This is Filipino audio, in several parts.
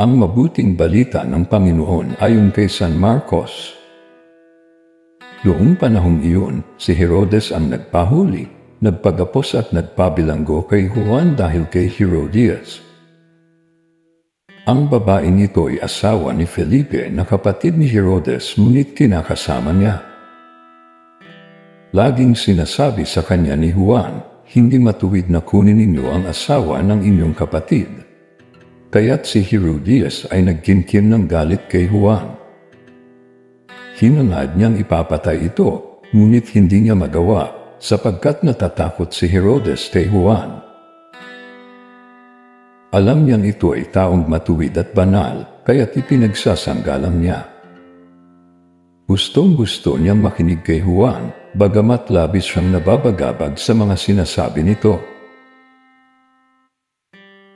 Ang mabuting balita ng Panginoon ayon kay San Marcos. Noong panahong iyon, si Herodes ang nagpahuli, nagpagapos at nagpabilanggo kay Juan dahil kay Herodias. Ang babaeng ito ay asawa ni Felipe na kapatid ni Herodes ngunit kinakasama niya. Laging sinasabi sa kanya ni Juan, hindi matuwid na kunin ninyo ang asawa ng inyong kapatid. Kaya't si Herodias ay nagkimkim ng galit kay Juan. Hinangad niyang ipapatay ito, ngunit hindi niya magawa sapagkat natatakot si Herodes kay Juan. Alam niyang ito ay taong matuwid at banal, kaya't ipinagsasanggalang niya. Gustong gusto niyang makinig kay Juan, bagamat labis siyang nababagabag sa mga sinasabi nito.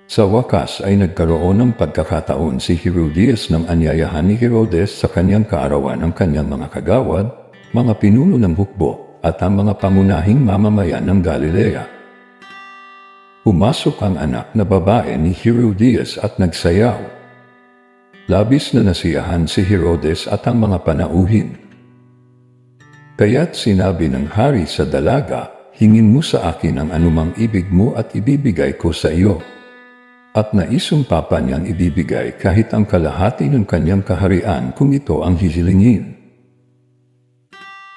Sa wakas ay nagkaroon ng pagkakataon si Herodias ng anyayahan ni Herodes sa kanyang kaarawan ng kanyang mga kagawad, mga pinuno ng hukbo, at ang mga pangunahing mamamayan ng Galilea. Pumasok ang anak na babae ni Herodias at nagsayaw. Labis na nasiyahan si Herodes at ang mga panauhin. Kaya't sinabi ng hari sa dalaga, hingin mo sa akin ang anumang ibig mo at ibibigay ko sa iyo. At naisumpa pa niyang ibibigay kahit ang kalahati ng kanyang kaharian kung ito ang hihilingin.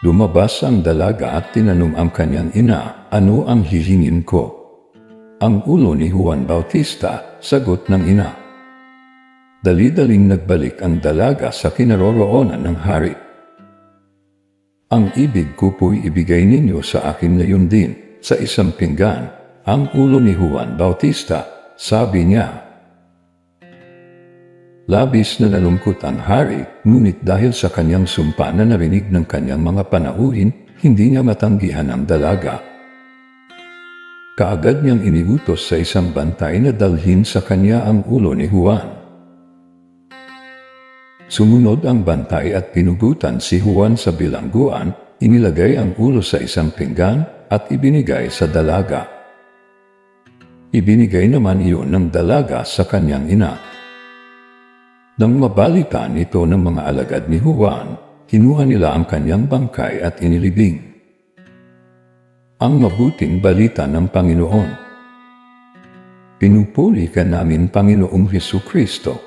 Lumabas ang dalaga at tinanong ang kanyang ina, ano ang hihingin ko? Ang ulo ni Juan Bautista, sagot ng ina. Dali-daling nagbalik ang dalaga sa kinaroroonan ng hari. Ang ibig ko po'y ibigay ninyo sa akin ngayon din, sa isang pinggan, ang ulo ni Juan Bautista, sabi niya. Labis na nalungkot ang hari, ngunit dahil sa kanyang sumpa na narinig ng kanyang mga panauhin, hindi niya matanggihan ang dalaga. Kaagad niyang iniutos sa isang bantay na dalhin sa kanya ang ulo ni Juan. Sumunod ang bantay at pinugutan si Juan sa bilangguan, inilagay ang ulo sa isang pinggan at ibinigay sa dalaga. Ibinigay naman iyon ng dalaga sa kanyang ina. Nang mabalitaan ito ng mga alagad ni Juan, kinuha nila ang kanyang bangkay at inilibing. Ang mabuting balita ng Panginoon. Pinupuli ka namin, Panginoong Heso Kristo,